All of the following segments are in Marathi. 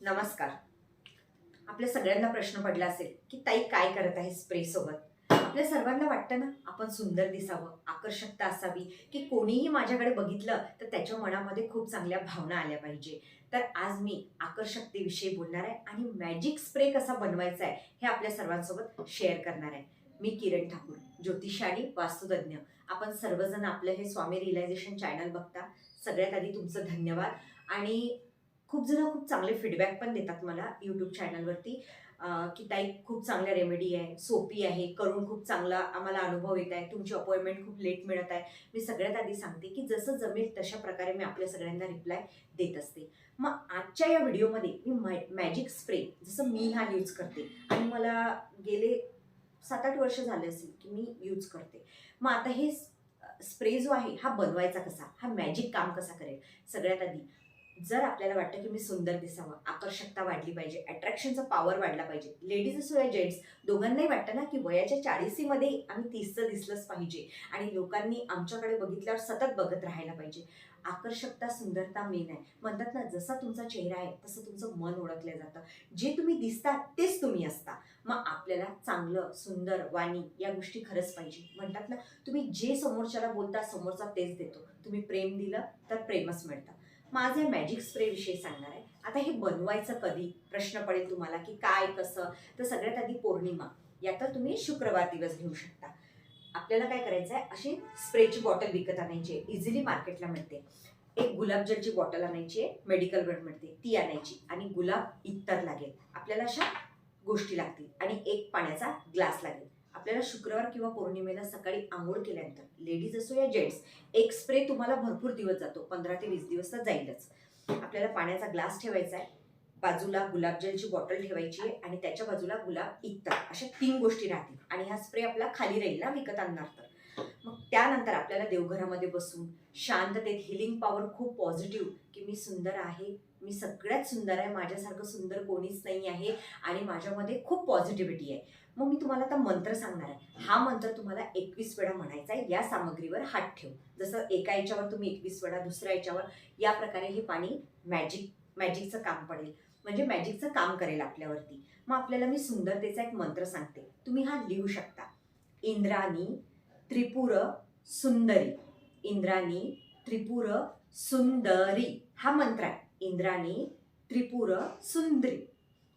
नमस्कार. आपल्या सगळ्यांना प्रश्न पडला असेल की ताई काय करत आहे स्प्रे सोबत? आपल्या सर्वांना वाटतं ना आपण सुंदर दिसावं आकर्षकता असावी की कोणीही माझ्याकडे बघितलं तर त्याच्या मनामध्ये खूप चांगल्या भावना आल्या पाहिजे. तर आज मी आकर्षकतेविषयी बोलणार आहे आणि मॅजिक स्प्रे कसा बनवायचा आहे हे आपल्या सर्वांसोबत शेअर करणार आहे. मी किरण ठाकूर ज्योतिषाणी वास्तुतज्ञ. आपण सर्वजण आपलं हे स्वामी रिलायझेशन चॅनल बघता. सगळ्यात आधी तुमचं धन्यवाद. आणि खूप जण खूप चांगले फीडबॅक पण देतात मला यूट्यूब चॅनलवरती की ताई खूप चांगल्या रेमेडी आहे सोपी आहे करून खूप चांगला आम्हाला अनुभव येत आहे तुमची अपॉइंटमेंट खूप लेट मिळत आहे. मी सगळ्यात आधी सांगते की जसं जमेल तशा प्रकारे मी आपल्या सगळ्यांना रिप्लाय देत असते. मग आजच्या या व्हिडिओमध्ये मी मॅजिक स्प्रे जसं मी हा यूज करते आणि मला गेले सात आठ वर्ष झाले असेल की मी यूज करते. मग आता हे स्प्रे जो आहे हा बनवायचा कसा? हा मॅजिक काम कसा करेल? सगळ्यात आधी जर आपल्याला वाटतं की मी सुंदर दिसावं आकर्षकता वाढली पाहिजे अट्रॅक्शनचा पॉवर वाढला पाहिजे लेडीज असो या जेंट्स दोघांनाही वाटतं ना की वयाच्या चाळीसीमध्ये आम्ही तीसचं दिसलंच पाहिजे आणि लोकांनी आमच्याकडे बघितल्यावर सतत बघत राहायला पाहिजे. आकर्षकता सुंदरता मेन आहे. म्हणतात ना जसा तुमचा चेहरा आहे तसं तुमचं मन ओळखलं जातं. जे तुम्ही दिसता तेच तुम्ही असता. मग आपल्याला चांगलं सुंदर वाणी या गोष्टी खरंच पाहिजे. म्हणतात ना तुम्ही जे समोरच्याला बोलता समोरचा तेच देतो. तुम्ही प्रेम दिलं तर प्रेमच मिळतं. माझे मॅजिक स्प्रे विषयी सांगणार आहे. आता हे बनवायचं कधी? प्रश्न पडेल तुम्हाला की काय कसं? तर सगळ्यात आधी पौर्णिमा. या तर तुम्ही शुक्रवार दिवस घेऊ शकता. आपल्याला काय करायचं आहे? अशी स्प्रेची बॉटल विकत आणायची आहे. इझिली मार्केटला मिळते. एक गुलाबजलची बॉटल आणायची आहे. मेडिकल ब्रँड मिळते. ती आणायची. आणि गुलाब इतर लागेल आपल्याला अशा गोष्टी लागतील. आणि एक पाण्याचा ग्लास लागेल. आपल्याला शुक्रवार किंवा पौर्णिमेला सकाळी आंघोळ केल्यानंतर लेडीज असो या जेंट्स एक स्प्रे तुम्हाला भरपूर दिवस जातो पंधरा ते वीस दिवस तर जाईलच. आपल्याला पाण्याचा ग्लास ठेवायचा आहे बाजूला गुलाबजलची बॉटल ठेवायची आहे आणि त्याच्या बाजूला गुलाब इतर अशा तीन गोष्टी राहतील. आणि हा स्प्रे आपला खाली राहील ना विकत आणणार तर. मग त्यानंतर आपल्याला देवघरामध्ये बसून शांततेत हिलिंग पॉवर खूप पॉझिटिव्ह की मी सुंदर आहे मी सगळ्यात सुंदर आहे माझ्यासारखं सुंदर कोणीच नाही आहे आणि माझ्यामध्ये खूप पॉझिटिव्हिटी आहे. मग मी तुम्हाला आता मंत्र सांगणार आहे. हा मंत्र तुम्हाला एकवीस वेळा म्हणायचा आहे. या सामग्रीवर हात ठेव. जसं एका याच्यावर तुम्ही एकवीस वेळा दुसऱ्या याच्यावर या प्रकारे हे पाणी मॅजिक मॅजिकचं काम पडेल. म्हणजे मॅजिकचं काम करेल आपल्यावरती. मग आपल्याला मी सुंदरतेचा एक मंत्र सांगते. तुम्ही हा लिहू शकता. इंद्राणी त्रिपुर सुंदरी. इंद्राणी त्रिपुर सुंदरी. हा मंत्र आहे. इंद्राणी त्रिपुर सुंदरी.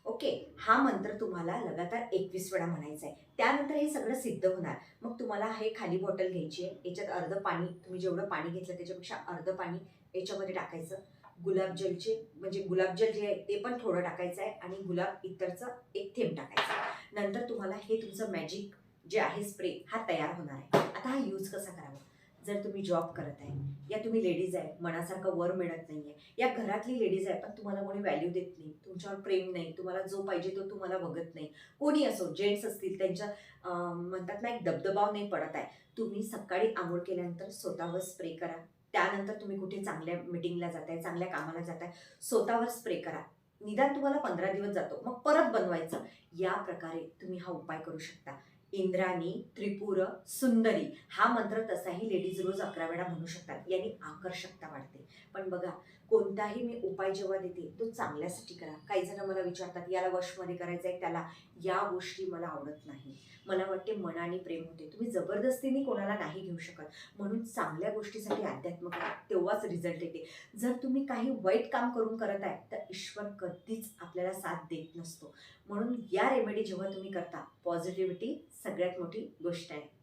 ओके? हा मंत्र तुम्हाला लगातार एकवीस वेळा म्हणायचा आहे. त्यानंतर हे सगळं सिद्ध होणार. मग तुम्हाला हे खाली बॉटल घ्यायची आहे. याच्यात अर्ध पाणी तुम्ही जेवढं पाणी घेतलं त्याच्यापेक्षा अर्ध पाणी याच्यामध्ये टाकायचं. गुलाबजलचे म्हणजे गुलाबजल जे आहे ते पण थोडं टाकायचं आहे आणि गुलाब इतरचं एक थेंब टाकायचं नंतर तुम्हाला हे तुमचं मॅजिक जे आहे स्प्रे हा तयार होणार आहे. आता हा यूज कसा करावा? जर तुम्ही जॉब करत आहे या तुम्ही लेडीज आहे मनासारखं वर मिळत नाही आहे या घरातली लेडीज आहे पण तुम्हाला कोणी व्हॅल्यू देत नाही तुमच्यावर प्रेम नाही तुम्हाला जो पाहिजे तो तुम्हाला बघत नाही. कोणी असो जेंट्स असतील त्यांच्या म्हणतात ना एक दबदबाव नाही पडत आहे. तुम्ही सकाळी आंघोळ केल्यानंतर स्वतःवर स्प्रे करा. त्यानंतर तुम्ही कुठे चांगल्या मिटिंगला जाताय चांगल्या कामाला जाताय स्वतःवर स्प्रे करा. निदान तुम्हाला पंधरा दिवस जातो मग परत बनवायचं. या प्रकारे तुम्ही हा उपाय करू शकता. इंद्राणी त्रिपुर सुंदरी हा मंत्र तसाही लेडीज रोज अकरा वेळा म्हणू शकतात. याने आकर्षकता वाढते. पण बघा कोणताही मी उपाय जेव्हा देते तो चांगल्यासाठी करा. काही जण मला विचारतात याला वशमध्ये करायचं आहे त्याला या गोष्टी मला आवडत नाही. मला वाटते मनाने प्रेम होते. तुम्ही जबरदस्तीने कोणाला नाही घेऊ शकत. म्हणून चांगल्या गोष्टीसाठी अध्यात्म करा. तेव्हाच रिझल्ट येते. जर तुम्ही काही वाईट काम करून करत आहे तर ईश्वर कधीच आपल्याला साथ देत नसतो. म्हणून या रेमेडी जेव्हा तुम्ही करता पॉझिटिव्हिटी सगळ्यात मोठी गोष्ट आहे.